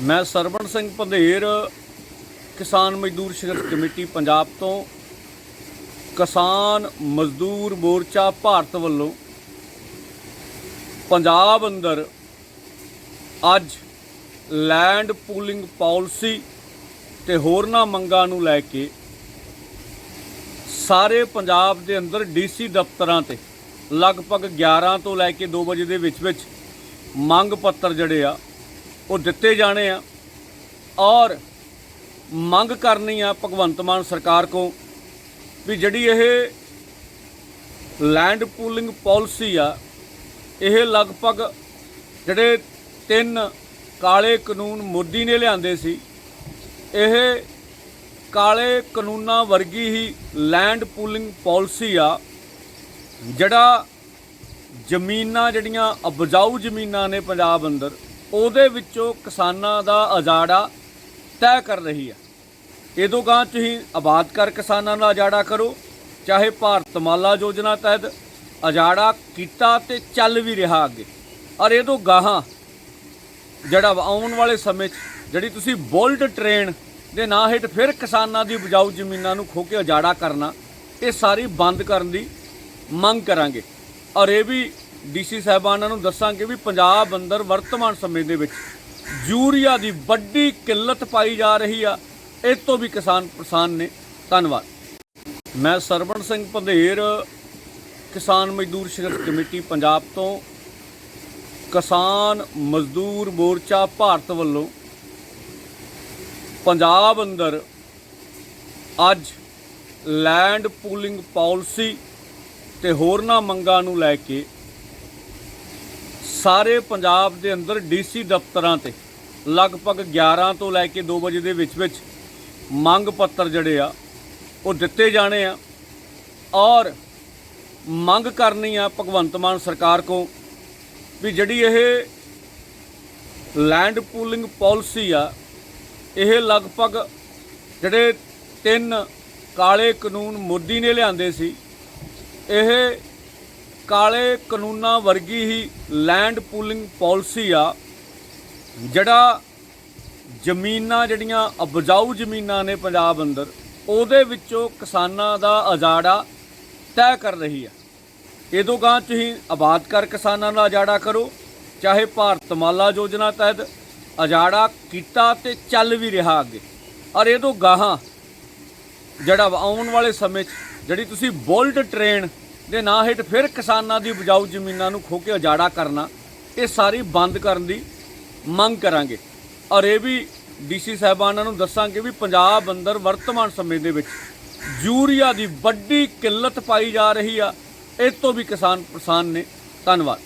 ਮੈਂ ਸਰਵਣ ਸਿੰਘ ਪੰਧੇਰ, ਕਿਸਾਨ ਮਜ਼ਦੂਰ ਸੰਘਰਸ਼ ਕਮੇਟੀ ਪੰਜਾਬ ਤੋਂ, ਕਿਸਾਨ ਮਜ਼ਦੂਰ ਮੋਰਚਾ ਭਾਰਤ ਵੱਲੋਂ ਪੰਜਾਬ ਅੰਦਰ ਅੱਜ ਲੈਂਡ ਪੂਲਿੰਗ ਪਾਲਿਸੀ ਤੇ ਹੋਰਨਾਂ ਮੰਗਾਂ ਨੂੰ ਲੈ ਕੇ ਸਾਰੇ ਪੰਜਾਬ ਦੇ ਅੰਦਰ ਡੀਸੀ ਦਫ਼ਤਰਾਂ ਤੇ ਲਗਭਗ 11 ਤੋਂ ਲੈ ਕੇ 2 ਵਜੇ ਦੇ ਵਿੱਚ ਵਿੱਚ ਮੰਗ ਪੱਤਰ ਜਿਹੜੇ ਆ ਉਹ ਦਿੱਤੇ ਜਾਣੇ ਆ। ਔਰ ਮੰਗ ਕਰਨੀ ਆ ਭਗਵੰਤ ਮਾਨ ਸਰਕਾਰ ਕੋ ਵੀ ਜਿਹੜੀ ਇਹ ਲੈਂਡ ਪੂਲਿੰਗ ਪਾਲਿਸੀ ਆ, ਇਹ ਲਗਭਗ ਜਿਹੜੇ ਤਿੰਨ ਕਾਲੇ ਕਾਨੂੰਨ ਮੋਦੀ ਨੇ ਲਿਆਂਦੇ ਸੀ, ਇਹ ਕਾਲੇ ਕਾਨੂੰਨਾਂ ਵਰਗੀ ਹੀ ਲੈਂਡ ਪੂਲਿੰਗ ਪਾਲਿਸੀ ਆ, ਜਿਹੜਾ ਜ਼ਮੀਨਾਂ ਜਿਹੜੀਆਂ ਉਪਜਾਊ ਜ਼ਮੀਨਾਂ ਨੇ ਪੰਜਾਬ ਅੰਦਰ ਉਹਦੇ ਵਿੱਚੋਂ ਕਿਸਾਨਾਂ ਦਾ ਅਜਾੜਾ ਤੈਅ ਕਰ ਰਹੀ ਆ ਇਹਦੋਂ ਗਾਂ ਤੁਸੀਂ ਆਬਾਦ ਕਰ ਕਿਸਾਨਾਂ ਦਾ ਅਜਾੜਾ ਕਰੋ, ਚਾਹੇ ਭਾਰਤ ਮਾਲਾ ਯੋਜਨਾ ਤਹਿਤ ਅਜਾੜਾ ਕੀਤਾ ਤੇ ਚੱਲ ਵੀ ਰਿਹਾ ਅੱਗੇ। ਔਰ ਇਹਦੋਂ ਗਾਹਾਂ ਜਿਹੜਾ ਵਾ ਆਉਣ ਵਾਲੇ ਸਮੇਂ 'ਚ ਜਿਹੜੀ ਤੁਸੀਂ ਬੁਲਟ ਟ੍ਰੇਨ ਦੇ ਨਾਂ ਹੇਠ ਫਿਰ ਕਿਸਾਨਾਂ ਦੀ ਉਪਜਾਊ ਜ਼ਮੀਨਾਂ ਨੂੰ ਖੋ ਕੇ ਉਜਾੜਾ ਕਰਨਾ, ਇਹ ਸਾਰੀ ਬੰਦ ਕਰਨ ਦੀ ਮੰਗ ਕਰਾਂਗੇ। ਔਰ ਇਹ ਵੀ ਡੀਸੀ ਸਾਹਿਬਾਨਾਂ ਨੂੰ ਦੱਸਾਂਗੇ ਵੀ ਪੰਜਾਬ ਅੰਦਰ ਵਰਤਮਾਨ ਸਮੇਂ ਦੇ ਵਿੱਚ ਯੂਰੀਆ ਦੀ ਵੱਡੀ ਕਿੱਲਤ ਪਾਈ ਜਾ ਰਹੀ ਆ। ਇਹ ਤੋਂ ਵੀ ਕਿਸਾਨ ਪਰੇਸ਼ਾਨ ਨੇ। ਧੰਨਵਾਦ। ਮੈਂ ਸਰਵਣ ਸਿੰਘ ਪੰਧੇਰ, ਕਿਸਾਨ ਮਜ਼ਦੂਰ ਸੰਘਰਸ਼ ਕਮੇਟੀ, ਪੰਜਾਬ ਤੋਂ ਕਿਸਾਨ ਮਜ਼ਦੂਰ ਮੋਰਚਾ ਭਾਰਤ ਵੱਲੋਂ ਪੰਜਾਬ ਅੰਦਰ ਅੱਜ ਲੈਂਡ ਪੂਲਿੰਗ ਪਾਲਿਸੀ ਤੇ ਹੋਰਨਾਂ ਮੰਗਾਂ ਨੂੰ ਲੈ ਕੇ ਸਾਰੇ ਪੰਜਾਬ ਦੇ ਅੰਦਰ ਡੀਸੀ ਦਫ਼ਤਰਾਂ ਤੇ ਲਗਭਗ 11 ਤੋਂ ਲੈ ਕੇ 2 ਵਜੇ ਦੇ ਵਿੱਚ ਵਿੱਚ ਮੰਗ ਪੱਤਰ ਜਿਹੜੇ ਆ, ਉਹ ਦਿੱਤੇ ਜਾਣੇ ਆ ਔਰ ਮੰਗ ਕਰਨੀ ਆ ਭਗਵੰਤ ਮਾਨ ਸਰਕਾਰ ਕੋ ਵੀ ਜਿਹੜੀ ਇਹ ਲੈਂਡ ਪੂਲਿੰਗ ਪਾਲਿਸੀ ਆ, ਇਹ ਲਗਭਗ ਜਿਹੜੇ ਤਿੰਨ ਕਾਲੇ ਕਾਨੂੰਨ ਮੋਦੀ ਨੇ ਲਿਆਂਦੇ ਸੀ, ਇਹ ਕਾਲੇ ਕਾਨੂੰਨਾਂ ਵਰਗੀ ਹੀ ਲੈਂਡ ਪੂਲਿੰਗ ਪਾਲਿਸੀ ਆ, ਜਿਹੜਾ ਜ਼ਮੀਨਾਂ ਜਿਹੜੀਆਂ ਉਪਜਾਊ ਜ਼ਮੀਨਾਂ ਨੇ ਪੰਜਾਬ ਅੰਦਰ, ਉਹਦੇ ਵਿੱਚੋਂ ਕਿਸਾਨਾਂ ਦਾ ਅਜਾੜਾ ਤੈਅ ਕਰ ਰਹੀ ਆ। ਇਹਦੋਂ ਗਾਂ ਤੁਸੀਂ ਆਬਾਦ ਕਰ ਕਿਸਾਨਾਂ ਦਾ ਅਜਾੜਾ ਕਰੋ, ਚਾਹੇ ਭਾਰਤ ਮਾਲਾ ਯੋਜਨਾ ਤਹਿਤ ਅਜਾੜਾ ਕੀਤਾ ਤੇ ਚੱਲ ਵੀ ਰਿਹਾ ਅੱਗੇ। ਔਰ ਇਹ ਇਹਦੋਂ ਗਾਹਾਂ ਜਿਹੜਾ ਵਾ ਆਉਣ ਵਾਲੇ ਸਮੇਂ 'ਚ, ਜਿਹੜੀ ਤੁਸੀਂ ਬੁਲਟ ਟ੍ਰੇਨ ਦੇ ਨਾਂ ਹੇਠ ਫਿਰ ਕਿਸਾਨਾਂ ਦੀ ਉਪਜਾਊ ਜ਼ਮੀਨਾਂ ਨੂੰ ਖੋ ਕੇ ਉਜਾੜਾ ਕਰਨਾ, ਇਹ ਸਾਰੀ ਬੰਦ ਕਰਨ ਦੀ ਮੰਗ ਕਰਾਂਗੇ। ਔਰ ਇਹ ਵੀ ਡੀਸੀ ਸਾਹਿਬਾਨਾਂ ਨੂੰ ਦੱਸਾਂਗੇ ਵੀ ਪੰਜਾਬ ਅੰਦਰ ਵਰਤਮਾਨ ਸਮੇਂ ਦੇ ਵਿੱਚ ਯੂਰੀਆ ਦੀ ਵੱਡੀ ਕਿੱਲਤ ਪਾਈ ਜਾ ਰਹੀ ਆ, ਇਹ ਤੋਂ ਵੀ ਕਿਸਾਨ ਪਰੇਸ਼ਾਨ ਨੇ। ਧੰਨਵਾਦ।